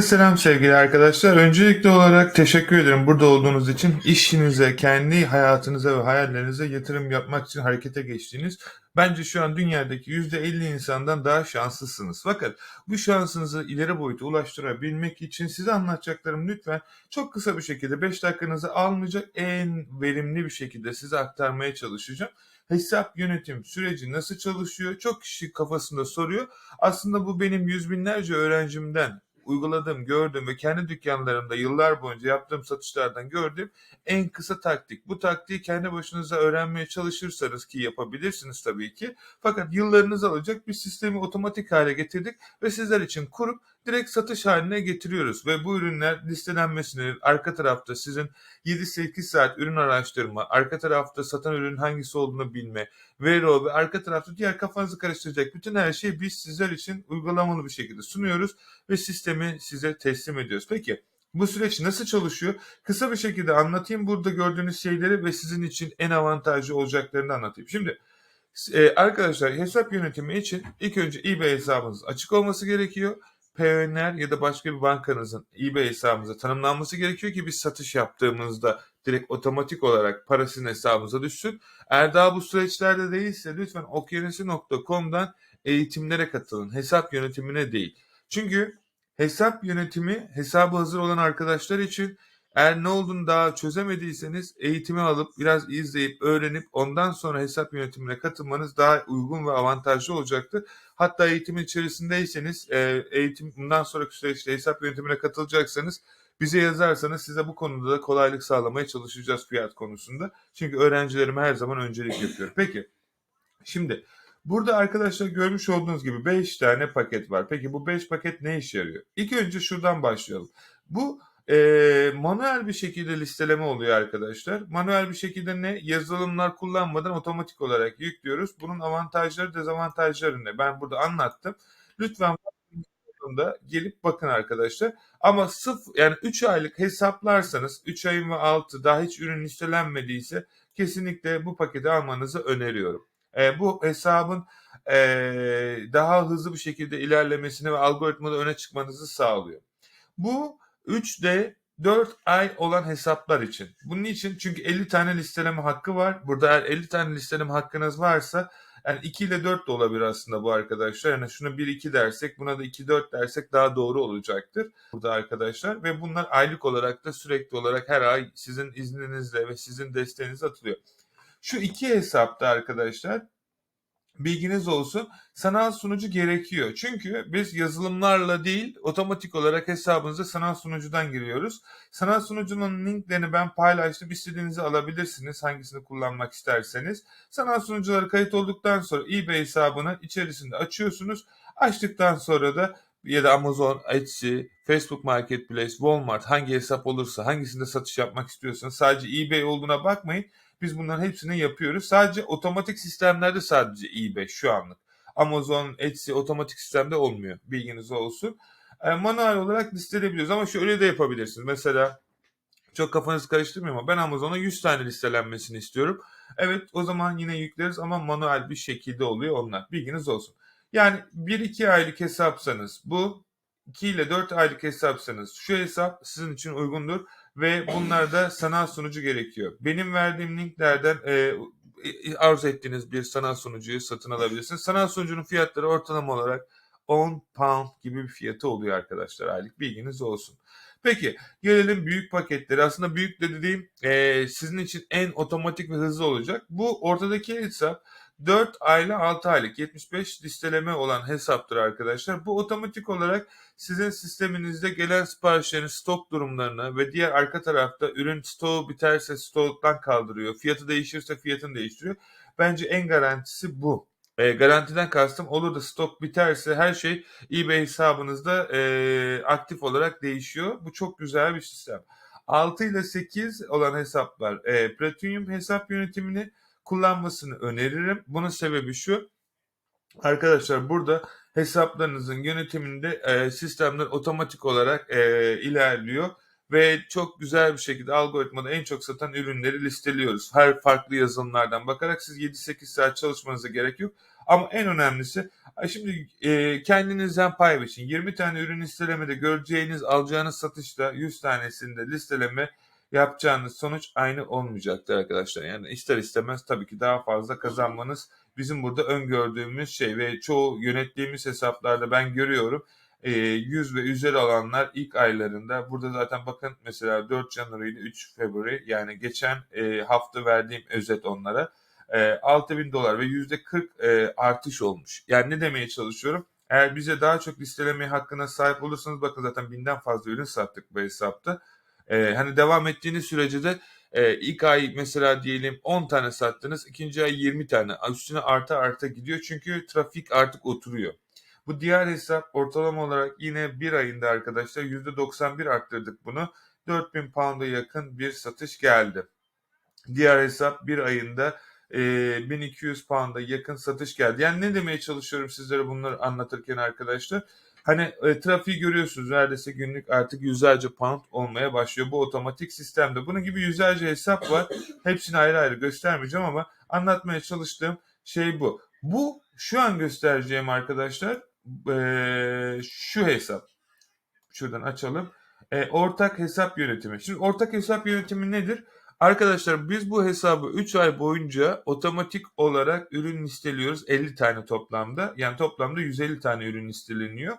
Selam sevgili arkadaşlar. Öncelikli olarak teşekkür ederim burada olduğunuz için. İşinize, kendi hayatınıza ve hayallerinize yatırım yapmak için harekete geçtiğiniz. Bence şu an dünyadaki %50 insandan daha şanslısınız. Fakat bu şansınızı ileri boyuta ulaştırabilmek için size anlatacaklarım lütfen çok kısa bir şekilde 5 dakikanızı almayacak en verimli bir şekilde size aktarmaya çalışacağım. Hesap yönetim süreci nasıl çalışıyor? Çok kişi kafasında soruyor. Aslında bu benim yüz binlerce öğrencimden uyguladığım, gördüğüm ve kendi dükkanlarımda yıllar boyunca yaptığım satışlardan gördüğüm en kısa taktik. Bu taktiği kendi başınıza öğrenmeye çalışırsanız ki yapabilirsiniz tabii ki. Fakat yıllarınızı alacak bir sistemi otomatik hale getirdik ve sizler için kurup direkt satış haline getiriyoruz. Ve bu ürünler listelenmesini arka tarafta sizin 7-8 saat ürün araştırma, arka tarafta satan ürün hangisi olduğunu bilme, Vero ve arka tarafta diğer kafanızı karıştıracak bütün her şeyi biz sizler için uygulamalı bir şekilde sunuyoruz ve sistemi size teslim ediyoruz. Peki bu süreç nasıl çalışıyor? Kısa bir şekilde anlatayım burada gördüğünüz şeyleri ve sizin için en avantajlı olacaklarını anlatayım. Şimdi e, arkadaşlar hesap yönetimi için ilk önce eBay hesabınız açık olması gerekiyor. PNR ya da başka bir bankanızın eBay hesabınıza tanımlanması gerekiyor ki biz satış yaptığımızda direkt otomatik olarak para sizin hesabınıza düşsün. Eğer daha bu süreçlerde değilse lütfen okyanusi.com'dan eğitimlere katılın. Hesap yönetimine değil. Çünkü hesap yönetimi hesabı hazır olan arkadaşlar için eğer ne olduğunu daha çözemediyseniz eğitimi alıp biraz izleyip öğrenip ondan sonra hesap yönetimine katılmanız daha uygun ve avantajlı olacaktır. Hatta eğitim içerisindeyseniz e, eğitim bundan sonraki süreçte hesap yönetimine katılacaksanız bize yazarsanız size bu konuda da kolaylık sağlamaya çalışacağız fiyat konusunda. Çünkü öğrencilerime her zaman öncelik yapıyorum. Peki şimdi burada arkadaşlar görmüş olduğunuz gibi 5 tane paket var. Peki bu 5 paket ne işe yarıyor? İlk önce şuradan başlayalım. Bu e, manuel bir şekilde listeleme oluyor arkadaşlar. Manuel bir şekilde ne? Yazılımlar kullanmadan otomatik olarak yüklüyoruz. Bunun avantajları dezavantajları ne? Ben burada anlattım. Lütfen da gelip bakın arkadaşlar. Ama sıf yani 3 aylık hesaplarsanız 3 ayın ve altı daha hiç ürün listelenmediyse kesinlikle bu paketi almanızı öneriyorum. E, bu hesabın e, daha hızlı bir şekilde ilerlemesini ve algoritmada öne çıkmanızı sağlıyor. Bu 3D 4 ay olan hesaplar için. Bunun için çünkü 50 tane listeleme hakkı var. Burada eğer 50 tane listeleme hakkınız varsa yani 2 ile 4 de olabilir aslında bu arkadaşlar. Yani şuna 1-2 dersek buna da 2-4 dersek daha doğru olacaktır burada arkadaşlar. Ve bunlar aylık olarak da sürekli olarak her ay sizin izninizle ve sizin desteğinizle atılıyor. Şu iki hesapta arkadaşlar bilginiz olsun sanal sunucu gerekiyor. Çünkü biz yazılımlarla değil otomatik olarak hesabınıza sanal sunucudan giriyoruz. Sanal sunucunun linklerini ben paylaştım. İstediğinizi alabilirsiniz hangisini kullanmak isterseniz. Sanal sunucuları kayıt olduktan sonra eBay hesabını içerisinde açıyorsunuz. Açtıktan sonra da ya da Amazon, Etsy, Facebook Marketplace, Walmart hangi hesap olursa hangisinde satış yapmak istiyorsanız sadece eBay olduğuna bakmayın. Biz bunların hepsini yapıyoruz. Sadece otomatik sistemlerde sadece eBay şu anlık. Amazon, Etsy otomatik sistemde olmuyor. Bilginiz olsun. E, manuel olarak listeleyebiliyoruz ama şöyle de yapabilirsiniz. Mesela çok kafanızı karıştırmıyor ama ben Amazon'a 100 tane listelenmesini istiyorum. Evet o zaman yine yükleriz ama manuel bir şekilde oluyor onlar. Bilginiz olsun. Yani 1-2 aylık hesapsanız bu 2 ile 4 aylık hesapsanız şu hesap sizin için uygundur ve bunlarda sanal sunucu gerekiyor. Benim verdiğim linklerden e, arzu ettiğiniz bir sanal sunucuyu satın alabilirsiniz. Sanal sunucunun fiyatları ortalama olarak 10 pound gibi bir fiyatı oluyor arkadaşlar aylık bilginiz olsun. Peki gelelim büyük paketleri. Aslında büyük de dediğim e, sizin için en otomatik ve hızlı olacak. Bu ortadaki hesap 4 aylı 6 aylık 75 listeleme olan hesaptır arkadaşlar. Bu otomatik olarak sizin sisteminizde gelen siparişlerin stok durumlarını ve diğer arka tarafta ürün stoğu biterse stoktan kaldırıyor. Fiyatı değişirse fiyatını değiştiriyor. Bence en garantisi bu. E, garantiden kastım olur da stok biterse her şey eBay hesabınızda e, aktif olarak değişiyor. Bu çok güzel bir sistem. 6 ile 8 olan hesaplar e, Platinum hesap yönetimini kullanmasını öneririm. Bunun sebebi şu. Arkadaşlar burada hesaplarınızın yönetiminde e, sistemler otomatik olarak e, ilerliyor ve çok güzel bir şekilde algoritmada en çok satan ürünleri listeliyoruz. Her farklı yazılımlardan bakarak siz 7-8 saat çalışmanıza gerek yok. Ama en önemlisi şimdi e, kendinizden pay biçin. 20 tane ürün listelemede göreceğiniz, alacağınız satışta 100 tanesinde listeleme yapacağınız sonuç aynı olmayacaktır arkadaşlar. Yani ister istemez tabii ki daha fazla kazanmanız bizim burada öngördüğümüz şey ve çoğu yönettiğimiz hesaplarda ben görüyorum. E, 100 ve üzeri olanlar ilk aylarında burada zaten bakın mesela 4 January ile 3 February yani geçen e, hafta verdiğim özet onlara e, 6000 dolar ve %40 e, artış olmuş. Yani ne demeye çalışıyorum? Eğer bize daha çok listeleme hakkına sahip olursanız bakın zaten binden fazla ürün sattık bu hesapta. E, hani devam ettiğiniz sürece de e, ilk ay mesela diyelim 10 tane sattınız, ikinci ay 20 tane. Üstüne arta arta gidiyor çünkü trafik artık oturuyor. Bu diğer hesap ortalama olarak yine bir ayında arkadaşlar %91 arttırdık bunu. 4000 pound'a yakın bir satış geldi. Diğer hesap bir ayında e, 1200 pound'a yakın satış geldi. Yani ne demeye çalışıyorum sizlere bunları anlatırken arkadaşlar? Hani e, trafiği görüyorsunuz neredeyse günlük artık yüzlerce pound olmaya başlıyor bu otomatik sistemde. Bunun gibi yüzlerce hesap var. Hepsini ayrı ayrı göstermeyeceğim ama anlatmaya çalıştığım şey bu. Bu şu an göstereceğim arkadaşlar e, şu hesap. Şuradan açalım. E, ortak hesap yönetimi. Şimdi ortak hesap yönetimi nedir? Arkadaşlar biz bu hesabı 3 ay boyunca otomatik olarak ürün listeliyoruz. 50 tane toplamda. Yani toplamda 150 tane ürün listeleniyor.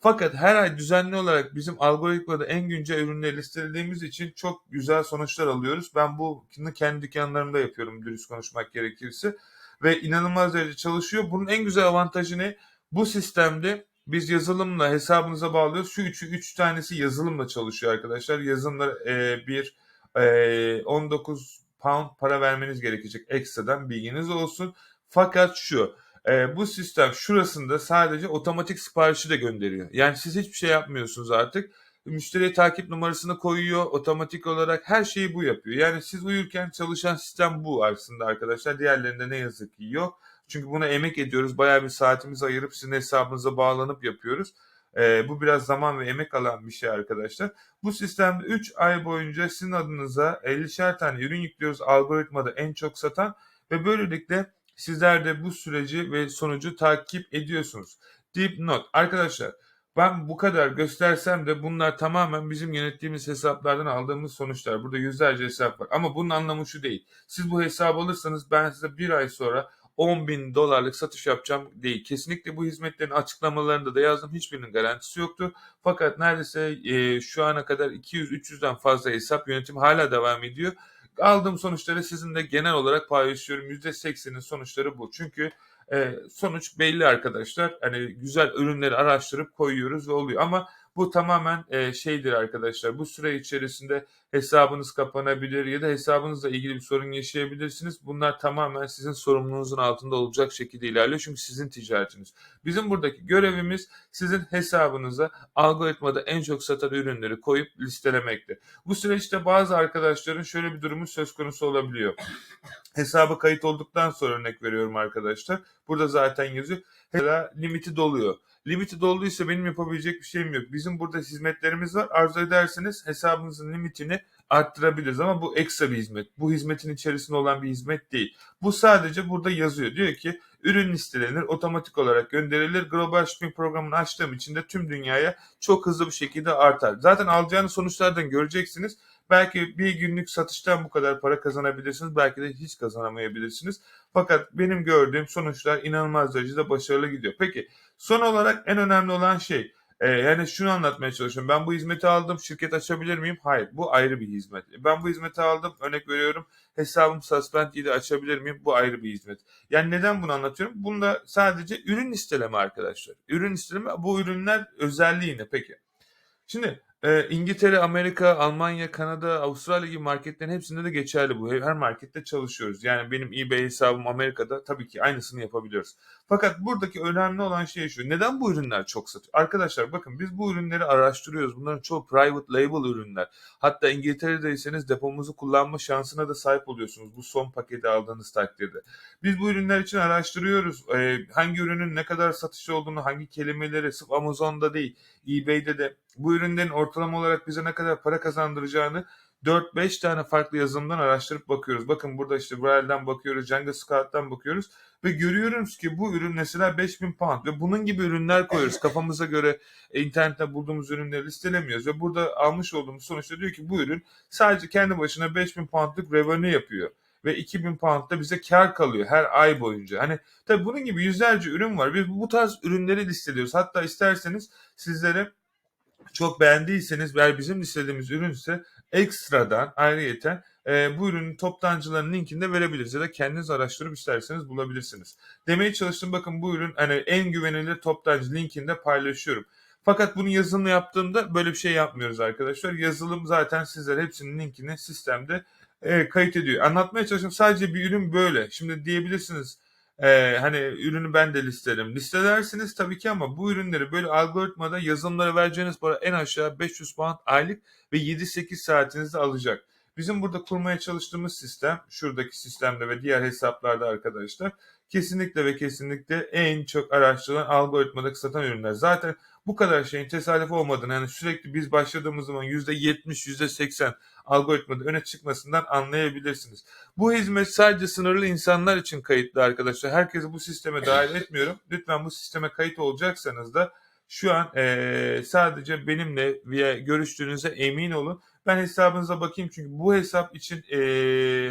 Fakat her ay düzenli olarak bizim algoritmada en güncel ürünleri listelediğimiz için çok güzel sonuçlar alıyoruz. Ben bunu kendi dükkanlarımda yapıyorum dürüst konuşmak gerekirse. Ve inanılmaz derece çalışıyor. Bunun en güzel avantajı ne? Bu sistemde biz yazılımla hesabınıza bağlıyoruz. Şu üçü üç tanesi yazılımla çalışıyor arkadaşlar. Yazılımlar e, bir e, 19 pound para vermeniz gerekecek ekstradan bilginiz olsun. Fakat şu e, bu sistem şurasında sadece otomatik siparişi de gönderiyor. Yani siz hiçbir şey yapmıyorsunuz artık. Müşteriye takip numarasını koyuyor. Otomatik olarak her şeyi bu yapıyor. Yani siz uyurken çalışan sistem bu aslında arkadaşlar. Diğerlerinde ne yazık ki yok. Çünkü buna emek ediyoruz. Bayağı bir saatimizi ayırıp sizin hesabınıza bağlanıp yapıyoruz. E, bu biraz zaman ve emek alan bir şey arkadaşlar. Bu sistemde 3 ay boyunca sizin adınıza 50'şer tane ürün yüklüyoruz algoritmada en çok satan ve böylelikle sizler de bu süreci ve sonucu takip ediyorsunuz. Deep Note arkadaşlar ben bu kadar göstersem de bunlar tamamen bizim yönettiğimiz hesaplardan aldığımız sonuçlar. Burada yüzlerce hesap var. Ama bunun anlamı şu değil. Siz bu hesabı alırsanız ben size bir ay sonra 10 bin dolarlık satış yapacağım değil. Kesinlikle bu hizmetlerin açıklamalarında da yazdım. Hiçbirinin garantisi yoktu. Fakat neredeyse e, şu ana kadar 200-300'den fazla hesap yönetimi hala devam ediyor. Aldığım sonuçları sizinle genel olarak paylaşıyorum. %80'in sonuçları bu. Çünkü e, sonuç belli arkadaşlar. Hani güzel ürünleri araştırıp koyuyoruz ve oluyor. Ama bu tamamen e, şeydir arkadaşlar. Bu süre içerisinde hesabınız kapanabilir ya da hesabınızla ilgili bir sorun yaşayabilirsiniz. Bunlar tamamen sizin sorumluluğunuzun altında olacak şekilde ilerliyor. Çünkü sizin ticaretiniz. Bizim buradaki görevimiz sizin hesabınıza algoritmada en çok satan ürünleri koyup listelemektir. Bu süreçte bazı arkadaşların şöyle bir durumu söz konusu olabiliyor. Hesabı kayıt olduktan sonra örnek veriyorum arkadaşlar. Burada zaten yazıyor. Limiti doluyor. Limiti dolduysa benim yapabilecek bir şeyim yok. Bizim burada hizmetlerimiz var. Arzu ederseniz hesabınızın limitini arttırabiliriz ama bu ekstra bir hizmet. Bu hizmetin içerisinde olan bir hizmet değil. Bu sadece burada yazıyor. Diyor ki ürün listelenir, otomatik olarak gönderilir. Global Shipping programını açtığım için de tüm dünyaya çok hızlı bir şekilde artar. Zaten alacağınız sonuçlardan göreceksiniz. Belki bir günlük satıştan bu kadar para kazanabilirsiniz. Belki de hiç kazanamayabilirsiniz. Fakat benim gördüğüm sonuçlar inanılmaz derecede başarılı gidiyor. Peki son olarak en önemli olan şey e, yani şunu anlatmaya çalışıyorum. Ben bu hizmeti aldım. Şirket açabilir miyim? Hayır. Bu ayrı bir hizmet. Ben bu hizmeti aldım. Örnek veriyorum. Hesabım Suspend ile açabilir miyim? Bu ayrı bir hizmet. Yani neden bunu anlatıyorum? Bunda sadece ürün listeleme arkadaşlar. Ürün listeleme bu ürünler özelliği ne peki? Şimdi e, İngiltere, Amerika, Almanya, Kanada, Avustralya gibi marketlerin hepsinde de geçerli bu. Her markette çalışıyoruz. Yani benim eBay hesabım Amerika'da tabii ki aynısını yapabiliyoruz. Fakat buradaki önemli olan şey şu. Neden bu ürünler çok satıyor? Arkadaşlar bakın biz bu ürünleri araştırıyoruz. Bunların çoğu private label ürünler. Hatta İngiltere'deyseniz depomuzu kullanma şansına da sahip oluyorsunuz. Bu son paketi aldığınız takdirde. Biz bu ürünler için araştırıyoruz. Ee, hangi ürünün ne kadar satışlı olduğunu, hangi kelimeleri sırf Amazon'da değil, eBay'de de bu ürünlerin ortalama olarak bize ne kadar para kazandıracağını 4-5 tane farklı yazılımdan araştırıp bakıyoruz. Bakın burada işte Braille'den bakıyoruz, Django Scout'tan bakıyoruz ve görüyoruz ki bu ürün mesela 5000 pound ve bunun gibi ürünler koyuyoruz. Kafamıza göre e, internette bulduğumuz ürünleri listelemiyoruz ve burada almış olduğumuz sonuçta diyor ki bu ürün sadece kendi başına 5000 poundluk revenue yapıyor ve 2000 pound da bize kar kalıyor her ay boyunca. Hani tabii bunun gibi yüzlerce ürün var. Biz bu tarz ürünleri listeliyoruz. Hatta isterseniz sizlere çok beğendiyseniz veya bizim listediğimiz ürün ise ekstradan ayrıyeten e, bu ürünün toptancılarının linkini de verebiliriz ya da kendiniz araştırıp isterseniz bulabilirsiniz. Demeye çalıştım bakın bu ürün hani en güvenilir toptancı linkini de paylaşıyorum. Fakat bunu yazılımla yaptığımda böyle bir şey yapmıyoruz arkadaşlar. Yazılım zaten sizler hepsinin linkini sistemde e, kayıt ediyor. Anlatmaya çalıştım sadece bir ürün böyle. Şimdi diyebilirsiniz e, hani ürünü ben de listelerim. Listelersiniz tabii ki ama bu ürünleri böyle algoritmada yazılımlara vereceğiniz para en aşağı 500 pound aylık ve 7-8 saatinizi alacak. Bizim burada kurmaya çalıştığımız sistem, şuradaki sistemde ve diğer hesaplarda arkadaşlar kesinlikle ve kesinlikle en çok araştırılan algoritmadaki satan ürünler. Zaten bu kadar şeyin tesadüf olmadığını yani sürekli biz başladığımız zaman %70, %80 algoritmada öne çıkmasından anlayabilirsiniz. Bu hizmet sadece sınırlı insanlar için kayıtlı arkadaşlar. Herkesi bu sisteme dahil etmiyorum. Lütfen bu sisteme kayıt olacaksanız da şu an e, sadece benimle via görüştüğünüze emin olun. Ben hesabınıza bakayım çünkü bu hesap için e,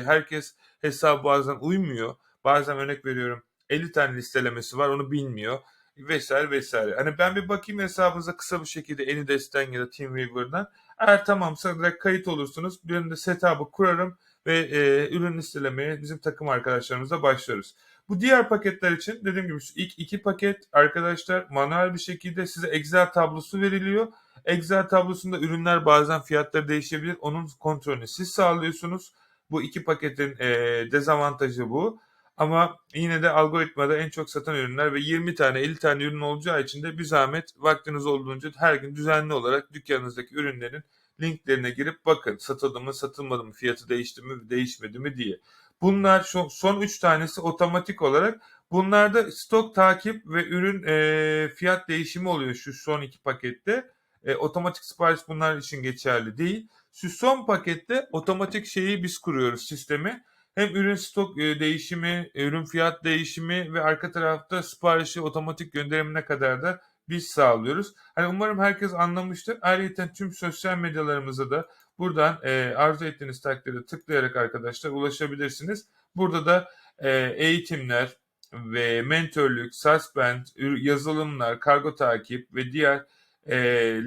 herkes hesabı bazen uymuyor. Bazen örnek veriyorum 50 tane listelemesi var onu bilmiyor vesaire vesaire. Hani ben bir bakayım hesabınıza kısa bir şekilde Anidesk'ten ya da Teamweaver'dan. Eğer tamamsa direkt kayıt olursunuz. Bir de setup'ı kurarım ve e, ürün listelemeye bizim takım arkadaşlarımızla başlıyoruz. Bu diğer paketler için dediğim gibi ilk iki paket arkadaşlar manuel bir şekilde size Excel tablosu veriliyor. Excel tablosunda ürünler bazen fiyatları değişebilir. Onun kontrolünü siz sağlıyorsunuz. Bu iki paketin e, dezavantajı bu. Ama yine de algoritmada en çok satan ürünler ve 20 tane 50 tane ürün olacağı için de bir zahmet vaktiniz olduğunca her gün düzenli olarak dükkanınızdaki ürünlerin linklerine girip bakın satıldı mı satılmadı mı fiyatı değişti mi değişmedi mi diye. Bunlar şu, son 3 tanesi otomatik olarak bunlarda stok takip ve ürün e, fiyat değişimi oluyor şu son iki pakette. E, otomatik sipariş bunlar için geçerli değil. Şu son pakette otomatik şeyi biz kuruyoruz sistemi hem ürün stok e, değişimi, ürün fiyat değişimi ve arka tarafta siparişi otomatik gönderimine kadar da biz sağlıyoruz. Hani umarım herkes anlamıştır. Ayrıca tüm sosyal medyalarımıza da buradan e, arzu ettiğiniz takdirde tıklayarak arkadaşlar ulaşabilirsiniz. Burada da e, eğitimler ve mentörlük, suspend, yazılımlar, kargo takip ve diğer e,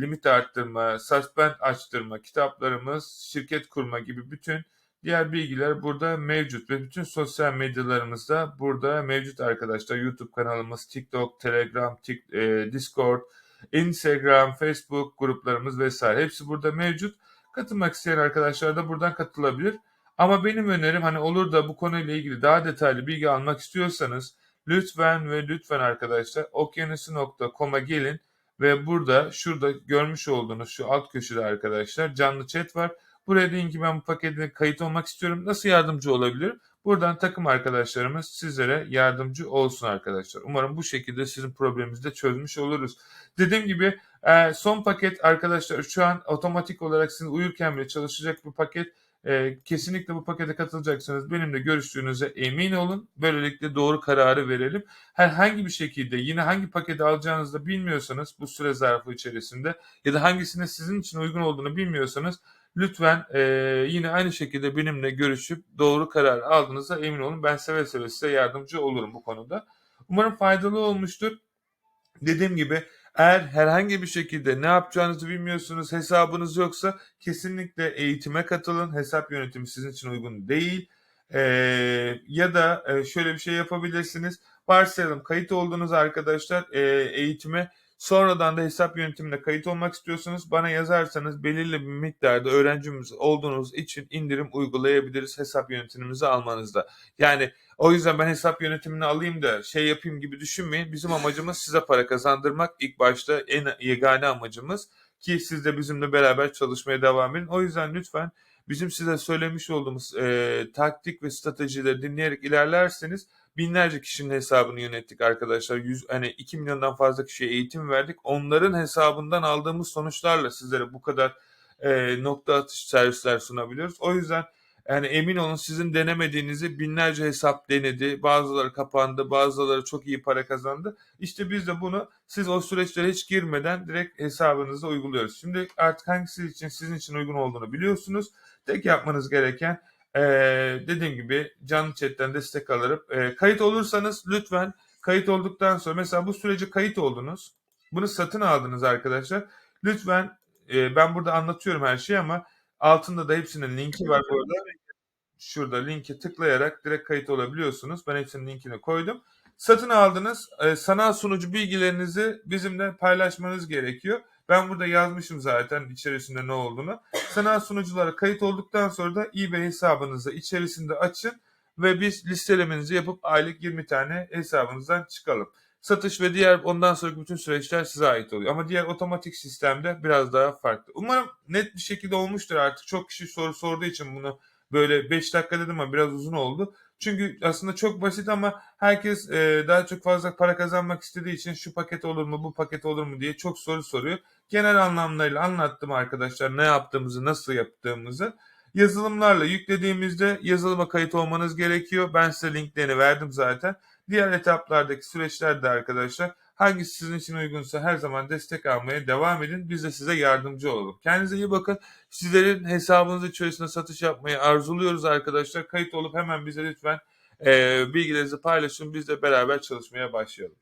limit arttırma, suspend açtırma, kitaplarımız, şirket kurma gibi bütün Diğer bilgiler burada mevcut ve bütün sosyal medyalarımızda burada mevcut arkadaşlar. YouTube kanalımız, TikTok, Telegram, Tik, e, Discord, Instagram, Facebook gruplarımız vesaire hepsi burada mevcut. Katılmak isteyen arkadaşlar da buradan katılabilir. Ama benim önerim hani olur da bu konuyla ilgili daha detaylı bilgi almak istiyorsanız lütfen ve lütfen arkadaşlar okyanusu.com'a gelin ve burada şurada görmüş olduğunuz şu alt köşede arkadaşlar canlı chat var. Buraya deyin ki ben bu pakete kayıt olmak istiyorum. Nasıl yardımcı olabilirim? Buradan takım arkadaşlarımız sizlere yardımcı olsun arkadaşlar. Umarım bu şekilde sizin probleminizi de çözmüş oluruz. Dediğim gibi e, son paket arkadaşlar şu an otomatik olarak sizin uyurken bile çalışacak bir paket. E, kesinlikle bu pakete katılacaksanız benimle görüştüğünüze emin olun. Böylelikle doğru kararı verelim. Herhangi bir şekilde yine hangi paketi alacağınızı da bilmiyorsanız bu süre zarfı içerisinde ya da hangisine sizin için uygun olduğunu bilmiyorsanız Lütfen e, yine aynı şekilde benimle görüşüp doğru karar aldığınızda emin olun. Ben seve seve size yardımcı olurum bu konuda. Umarım faydalı olmuştur. Dediğim gibi eğer herhangi bir şekilde ne yapacağınızı bilmiyorsunuz, hesabınız yoksa kesinlikle eğitime katılın. Hesap yönetimi sizin için uygun değil. Ee, ya da e, şöyle bir şey yapabilirsiniz. Varsayalım kayıt olduğunuz arkadaşlar e, eğitime Sonradan da hesap yönetimine kayıt olmak istiyorsanız bana yazarsanız belirli bir miktarda öğrencimiz olduğunuz için indirim uygulayabiliriz hesap yönetimimizi almanızda. Yani o yüzden ben hesap yönetimini alayım da şey yapayım gibi düşünmeyin. Bizim amacımız size para kazandırmak. İlk başta en yegane amacımız ki siz de bizimle beraber çalışmaya devam edin. O yüzden lütfen bizim size söylemiş olduğumuz e, taktik ve stratejileri dinleyerek ilerlerseniz binlerce kişinin hesabını yönettik arkadaşlar. 100 hani 2 milyondan fazla kişiye eğitim verdik. Onların hesabından aldığımız sonuçlarla sizlere bu kadar e, nokta atış servisler sunabiliyoruz. O yüzden yani emin olun sizin denemediğinizi binlerce hesap denedi. Bazıları kapandı, bazıları çok iyi para kazandı. İşte biz de bunu siz o süreçlere hiç girmeden direkt hesabınıza uyguluyoruz. Şimdi artık hangisi için sizin için uygun olduğunu biliyorsunuz. Tek yapmanız gereken ee, dediğim gibi canlı chatten destek alırıp e, kayıt olursanız lütfen kayıt olduktan sonra mesela bu sürece kayıt oldunuz. Bunu satın aldınız arkadaşlar. Lütfen e, ben burada anlatıyorum her şeyi ama altında da hepsinin linki var bu arada. Şurada linki tıklayarak direkt kayıt olabiliyorsunuz. Ben hepsinin linkini koydum. Satın aldınız. E, sanal sunucu bilgilerinizi bizimle paylaşmanız gerekiyor. Ben burada yazmışım zaten içerisinde ne olduğunu. Sanal sunuculara kayıt olduktan sonra da eBay hesabınızı içerisinde açın ve biz listelemenizi yapıp aylık 20 tane hesabınızdan çıkalım. Satış ve diğer ondan sonraki bütün süreçler size ait oluyor. Ama diğer otomatik sistemde biraz daha farklı. Umarım net bir şekilde olmuştur artık. Çok kişi soru sorduğu için bunu böyle 5 dakika dedim ama biraz uzun oldu. Çünkü aslında çok basit ama herkes e, daha çok fazla para kazanmak istediği için şu paket olur mu bu paket olur mu diye çok soru soruyor. Genel anlamlarıyla anlattım arkadaşlar ne yaptığımızı nasıl yaptığımızı. Yazılımlarla yüklediğimizde yazılıma kayıt olmanız gerekiyor. Ben size linklerini verdim zaten. Diğer etaplardaki süreçlerde arkadaşlar hangisi sizin için uygunsa her zaman destek almaya devam edin. Biz de size yardımcı olalım. Kendinize iyi bakın. Sizlerin hesabınız içerisinde satış yapmayı arzuluyoruz arkadaşlar. Kayıt olup hemen bize lütfen e, bilgilerinizi paylaşın. Biz de beraber çalışmaya başlayalım.